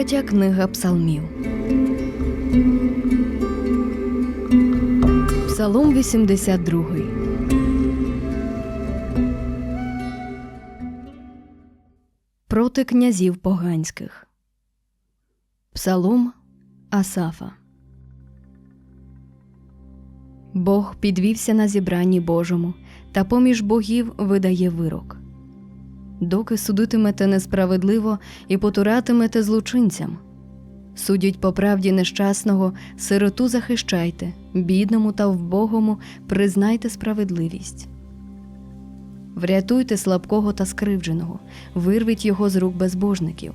Третя книга Псалмів. Псалом 82. Проти князів поганських. Псалом Асафа. Бог підвівся на зібранні Божому, та поміж богів видає вирок. Доки судитимете несправедливо і потуратимете злочинцям. Судять по правді нещасного, сироту захищайте, бідному та вбогому признайте справедливість. Врятуйте слабкого та скривдженого, вирвіть його з рук безбожників.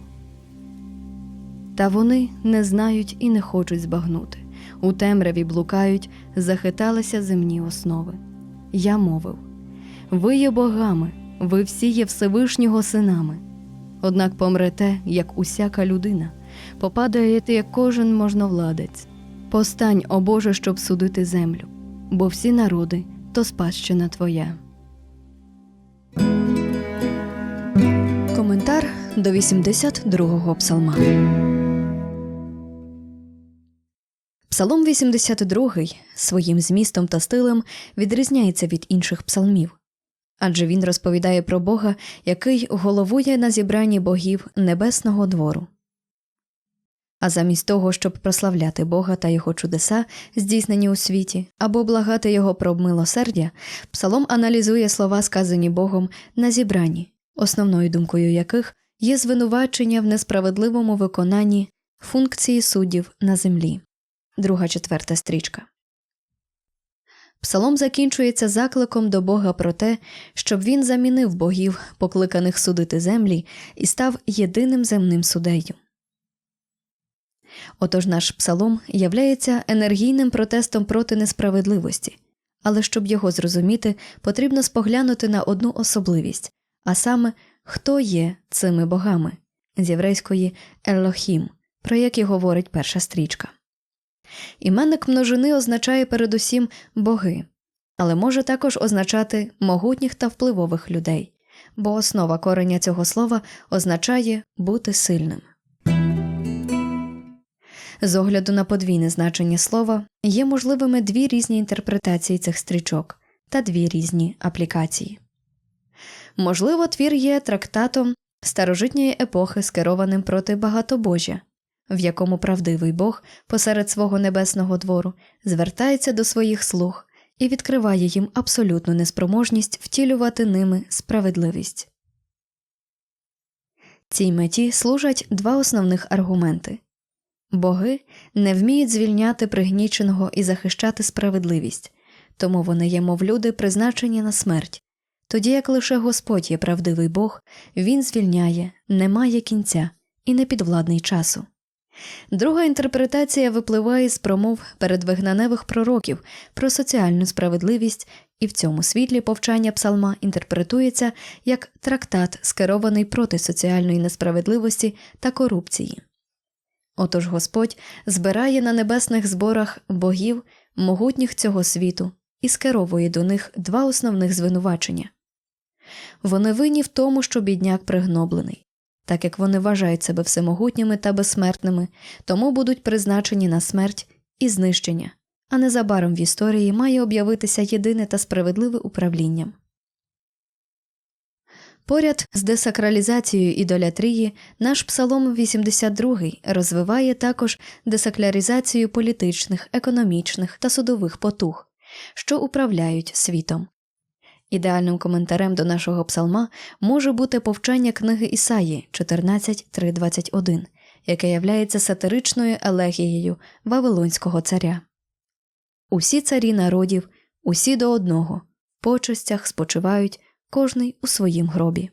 Та вони не знають і не хочуть збагнути. У темряві блукають, захиталися земні основи. Я мовив ви є богами, ви всі є Всевишнього синами. Однак помрете, як усяка людина, попадаєте, як кожен можновладець. Постань, о Боже, щоб судити землю, бо всі народи то спадщина Твоя. Коментар до 82-го псалма. Псалом 82 своїм змістом та стилем відрізняється від інших псалмів, адже він розповідає про Бога, який головує на зібранні богів небесного двору. А замість того, щоб прославляти Бога та його чудеса, здійснені у світі, або благати його про милосердя, псалом аналізує слова, сказані Богом на зібранні, основною думкою яких є звинувачення в несправедливому виконанні функції суддів на землі. Друга четверта стрічка. Псалом закінчується закликом до Бога про те, щоб він замінив богів, покликаних судити землі, і став єдиним земним судею. Отож наш псалом являється енергійним протестом проти несправедливості, але щоб його зрозуміти, потрібно споглянути на одну особливість, а саме, хто є цими богами з єврейської Елохім, про які говорить перша стрічка. Іменник множини означає передусім боги, але може також означати могутніх та впливових людей, бо основа кореня цього слова означає бути сильним. З огляду на подвійне значення слова є можливими дві різні інтерпретації цих стрічок та дві різні аплікації. Можливо, твір є трактатом старожитньої епохи, скерованим проти багатобожжя, в якому правдивий Бог посеред свого небесного двору звертається до своїх слуг і відкриває їм абсолютну неспроможність втілювати ними справедливість. Цій меті служать два основних аргументи боги не вміють звільняти пригніченого і захищати справедливість, тому вони є, мов люди, призначені на смерть. Тоді як лише Господь є правдивий Бог, Він звільняє, не має кінця і не підвладний часу. Друга інтерпретація випливає з промов передвигнаневих пророків про соціальну справедливість, і в цьому світлі повчання псалма інтерпретується як трактат, скерований проти соціальної несправедливості та корупції. Отож Господь збирає на небесних зборах богів, могутніх цього світу, і скеровує до них два основних звинувачення вони винні в тому, що бідняк пригноблений так як вони вважають себе всемогутніми та безсмертними, тому будуть призначені на смерть і знищення, а незабаром в історії має об'явитися єдине та справедливе управлінням. Поряд з десакралізацією ідолятрії наш псалом 82 розвиває також десакляризацію політичних, економічних та судових потуг, що управляють світом. Ідеальним коментарем до нашого псалма може бути повчання книги Ісаї 14.3.21, яке являється сатиричною елегією Вавилонського царя. Усі царі народів, усі до одного, в почестях спочивають кожний у своїм гробі.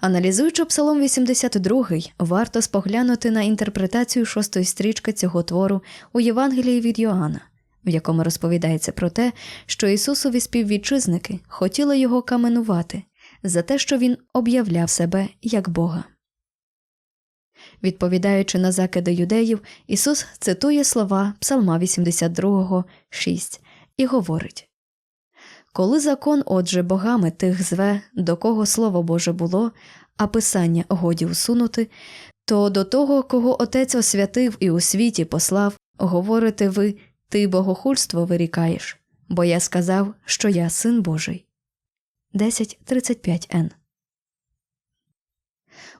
Аналізуючи Псалом 82, варто споглянути на інтерпретацію шостої стрічки цього твору у Євангелії від Йоанна в якому розповідається про те, що Ісусові співвітчизники хотіли його каменувати за те, що він об'являв себе як Бога. Відповідаючи на закиди юдеїв, Ісус цитує слова Псалма 82, 6 і говорить Коли закон, отже, богами тих зве, до кого Слово Боже було, а писання годі усунути, то до того, кого отець освятив і у світі послав, говорите ви, ти богохульство вирікаєш, бо я сказав, що я син Божий. 10.35 Н.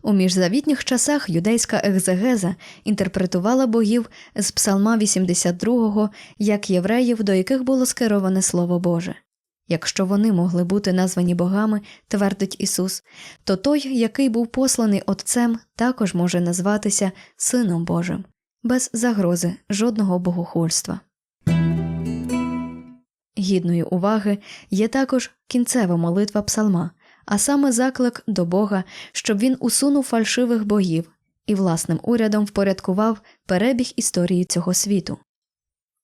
У міжзавітніх часах юдейська екзегеза інтерпретувала богів з Псалма 82 як євреїв, до яких було скероване Слово Боже. Якщо вони могли бути названі богами, твердить Ісус, то той, який був посланий Отцем, також може назватися Сином Божим, без загрози жодного богохульства. Гідною уваги є також кінцева молитва псалма, а саме заклик до Бога, щоб він усунув фальшивих богів і власним урядом впорядкував перебіг історії цього світу.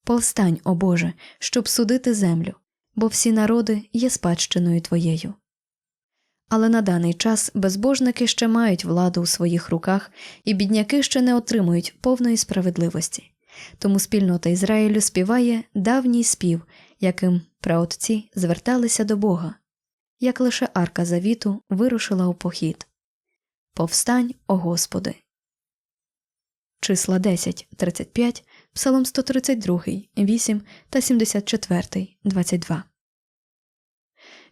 Повстань, о Боже, щоб судити землю, бо всі народи є спадщиною твоєю. Але на даний час безбожники ще мають владу у своїх руках, і бідняки ще не отримують повної справедливості. Тому спільнота Ізраїлю співає давній спів, яким праотці зверталися до Бога, як лише арка завіту вирушила у похід. Повстань, о Господи. Числа 10, 35, Псалом 132, 8 та 74, 22.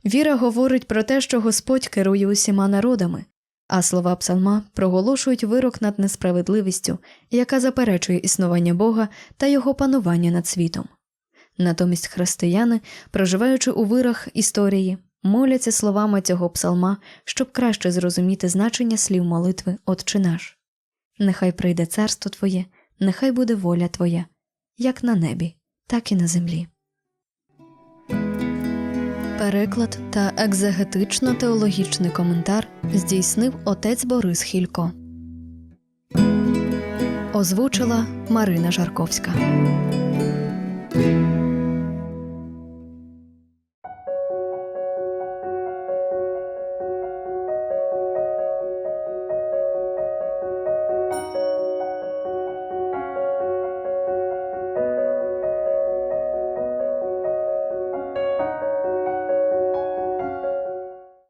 Віра говорить про те, що Господь керує усіма народами, а слова псалма проголошують вирок над несправедливістю, яка заперечує існування Бога та його панування над світом. Натомість християни, проживаючи у вирах історії, моляться словами цього псалма, щоб краще зрозуміти значення слів молитви Отче наш. Нехай прийде царство Твоє, нехай буде воля Твоя, як на небі, так і на землі. Переклад та екзегетично-теологічний коментар здійснив отець Борис Хілько. Озвучила Марина Жарковська.